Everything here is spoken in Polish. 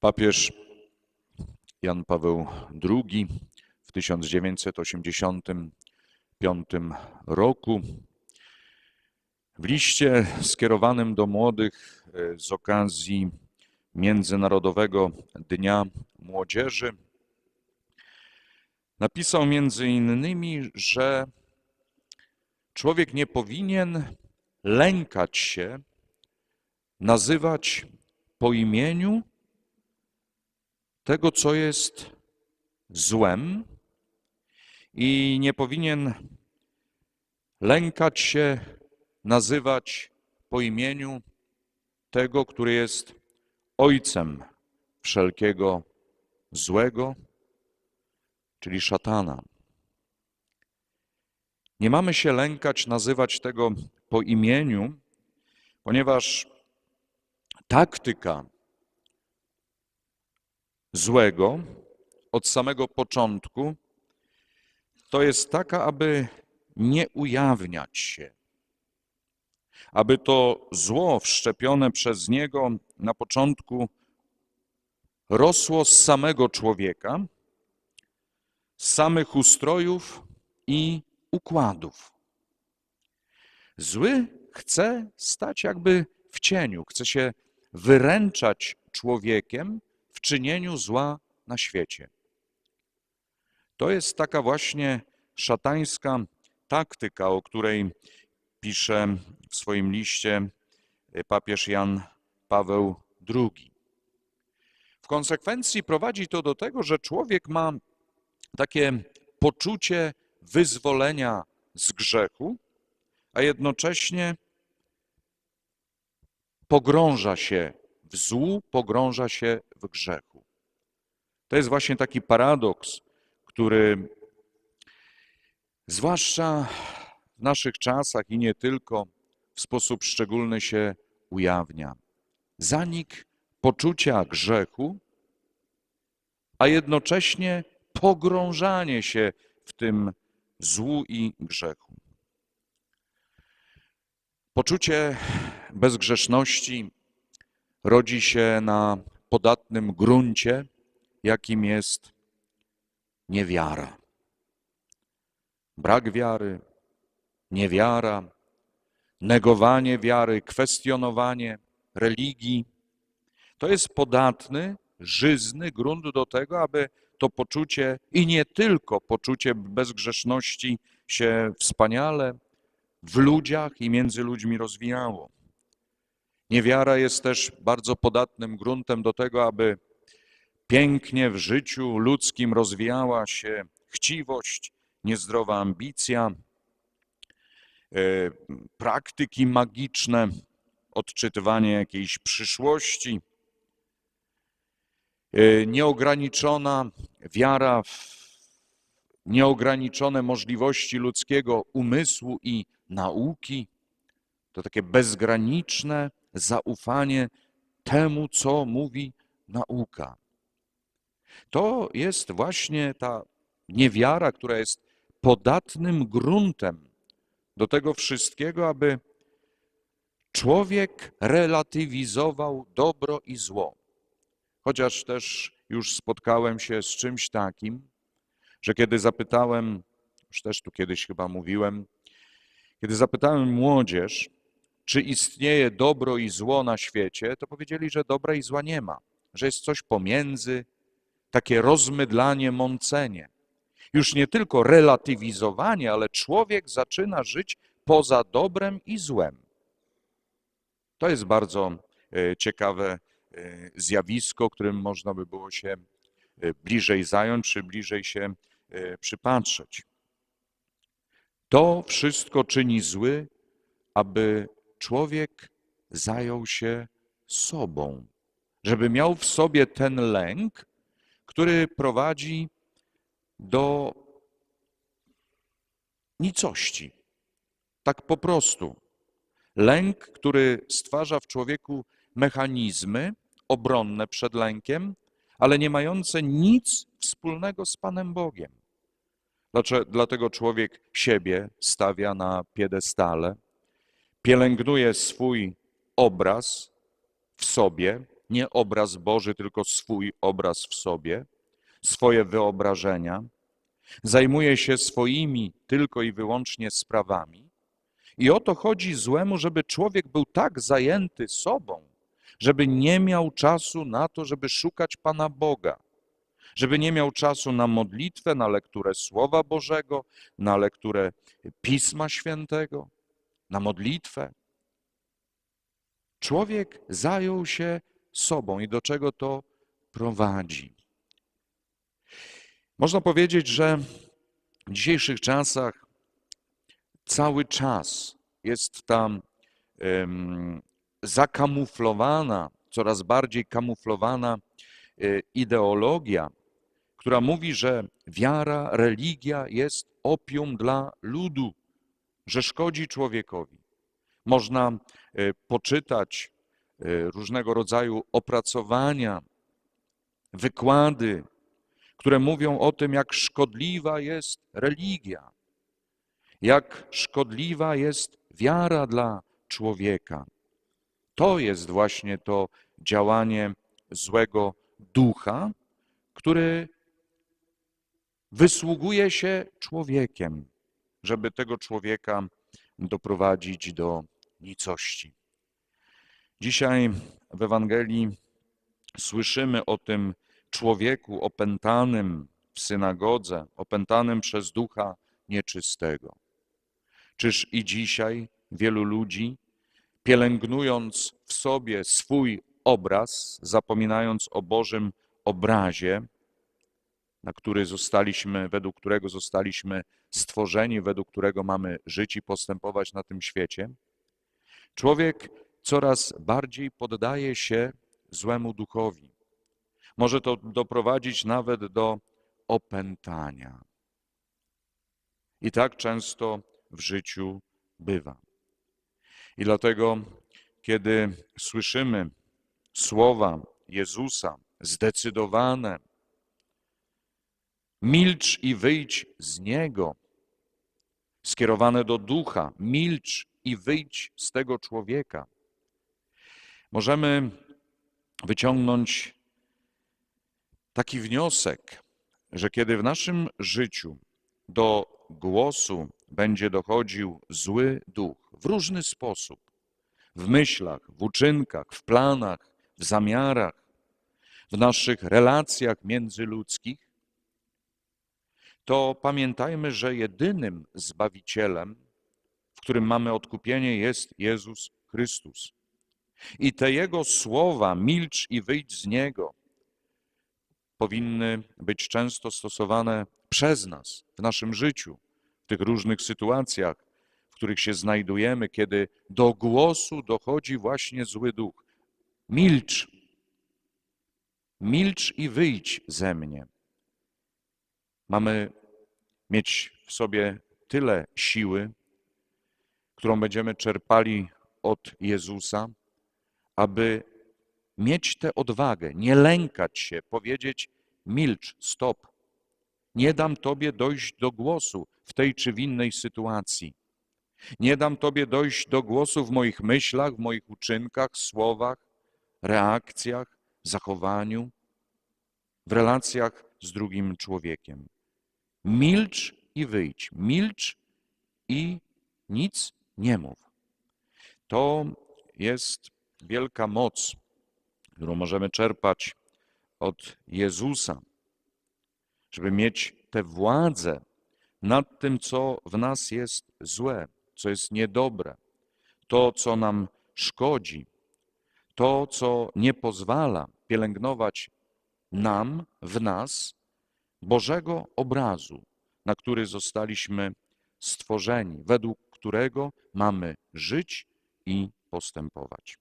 Papież Jan Paweł II w 1985 roku. W liście skierowanym do młodych e, z okazji Międzynarodowego Dnia Młodzieży napisał między innymi, że człowiek nie powinien lękać się nazywać po imieniu tego, co jest złem, i nie powinien lękać się nazywać po imieniu tego, który jest ojcem wszelkiego złego, czyli szatana. Nie mamy się lękać nazywać tego po imieniu, ponieważ taktyka złego od samego początku to jest taka, aby nie ujawniać się, aby to zło wszczepione przez niego na początku rosło z samego człowieka, z samych ustrojów i układów. Zły chce stać jakby w cieniu, chce się wyręczać człowiekiem w czynieniu zła na świecie. To jest taka właśnie szatańska taktyka, o której pisze w swoim liście papież Jan Paweł II. W konsekwencji prowadzi to do tego, że człowiek ma takie poczucie wyzwolenia z grzechu, a jednocześnie pogrąża się w złu, pogrąża się w grzechu. To jest właśnie taki paradoks, który zwłaszcza w naszych czasach i nie tylko w sposób szczególny się ujawnia. Zanik poczucia grzechu, a jednocześnie pogrążanie się w tym złu i grzechu. Poczucie bezgrzeszności rodzi się na podatnym gruncie, jakim jest niewiara. Brak wiary, niewiara, negowanie wiary, kwestionowanie religii. To jest podatny, żyzny grunt do tego, aby to poczucie i nie tylko poczucie bezgrzeszności się wspaniale w ludziach i między ludźmi rozwijało. Niewiara jest też bardzo podatnym gruntem do tego, aby pięknie w życiu ludzkim rozwijała się chciwość, niezdrowa ambicja, e, praktyki magiczne, odczytywanie jakiejś przyszłości, e, nieograniczona wiara w nieograniczone możliwości ludzkiego umysłu i nauki. To takie bezgraniczne zaufanie temu, co mówi nauka. To jest właśnie ta niewiara, która jest podatnym gruntem do tego wszystkiego, aby człowiek relatywizował dobro i zło. Chociaż też już spotkałem się z czymś takim, że kiedy zapytałem, już też tu kiedyś chyba mówiłem, kiedy zapytałem młodzież, czy istnieje dobro i zło na świecie, to powiedzieli, że dobra i zła nie ma, że jest coś pomiędzy, takie rozmydlanie, mącenie. Już nie tylko relatywizowanie, ale człowiek zaczyna żyć poza dobrem i złem. To jest bardzo e, ciekawe e, zjawisko, którym można by było się e, bliżej zająć, czy bliżej się przypatrzeć. To wszystko czyni zły, aby człowiek zajął się sobą, żeby miał w sobie ten lęk, który prowadzi do nicości. Tak po prostu. Lęk, który stwarza w człowieku mechanizmy obronne przed lękiem, ale nie mające nic wspólnego z Panem Bogiem. Dlatego człowiek siebie stawia na piedestale, pielęgnuje swój obraz w sobie, nie obraz Boży, tylko swój obraz w sobie, swoje wyobrażenia, zajmuje się swoimi tylko i wyłącznie sprawami. I o to chodzi złemu, żeby człowiek był tak zajęty sobą, żeby nie miał czasu na to, żeby szukać Pana Boga, żeby nie miał czasu na modlitwę, na lekturę Słowa Bożego, na lekturę Pisma Świętego, na modlitwę. Człowiek zajął się sobą i do czego to prowadzi. Można powiedzieć, że w dzisiejszych czasach cały czas jest tam em, zakamuflowana, coraz bardziej kamuflowana e, ideologia, która mówi, że wiara, religia jest opium dla ludu, że szkodzi człowiekowi. Można e, poczytać e, różnego rodzaju opracowania, wykłady, które mówią o tym, jak szkodliwa jest religia, jak szkodliwa jest wiara dla człowieka. To jest właśnie to działanie złego ducha, który wysługuje się człowiekiem, żeby tego człowieka doprowadzić do nicości. Dzisiaj w Ewangelii słyszymy o tym człowieku opętanym w synagodze, opętanym przez ducha nieczystego. Czyż i dzisiaj wielu ludzi, pielęgnując w sobie swój obraz, zapominając o Bożym obrazie, na który zostaliśmy, według którego zostaliśmy stworzeni, według którego mamy żyć i postępować na tym świecie, człowiek coraz bardziej poddaje się złemu duchowi. Może to doprowadzić nawet do opętania. I tak często w życiu bywa. I dlatego, kiedy słyszymy słowa Jezusa zdecydowane, milcz i wyjdź z Niego, skierowane do ducha, milcz i wyjdź z tego człowieka, możemy wyciągnąć taki wniosek, że kiedy w naszym życiu do głosu będzie dochodził zły duch w różny sposób, w myślach, w uczynkach, w planach, w zamiarach, w naszych relacjach międzyludzkich, to pamiętajmy, że jedynym Zbawicielem, w którym mamy odkupienie, jest Jezus Chrystus. I te Jego słowa, milcz i wyjdź z Niego, powinny być często stosowane przez nas w naszym życiu, w tych różnych sytuacjach, w których się znajdujemy, kiedy do głosu dochodzi właśnie zły duch. Milcz, milcz i wyjdź ze mnie. Mamy mieć w sobie tyle siły, którą będziemy czerpali od Jezusa, aby mieć tę odwagę, nie lękać się, powiedzieć: milcz, stop. Nie dam Tobie dojść do głosu w tej czy w innej sytuacji. Nie dam Tobie dojść do głosu w moich myślach, w moich uczynkach, słowach, reakcjach, zachowaniu, w relacjach z drugim człowiekiem. Milcz i wyjdź. Milcz i nic nie mów. To jest wielka moc, którą możemy czerpać od Jezusa, żeby mieć tę władzę nad tym, co w nas jest złe, co jest niedobre, to, co nam szkodzi, to, co nie pozwala pielęgnować nam, w nas, Bożego obrazu, na który zostaliśmy stworzeni, według którego mamy żyć i postępować.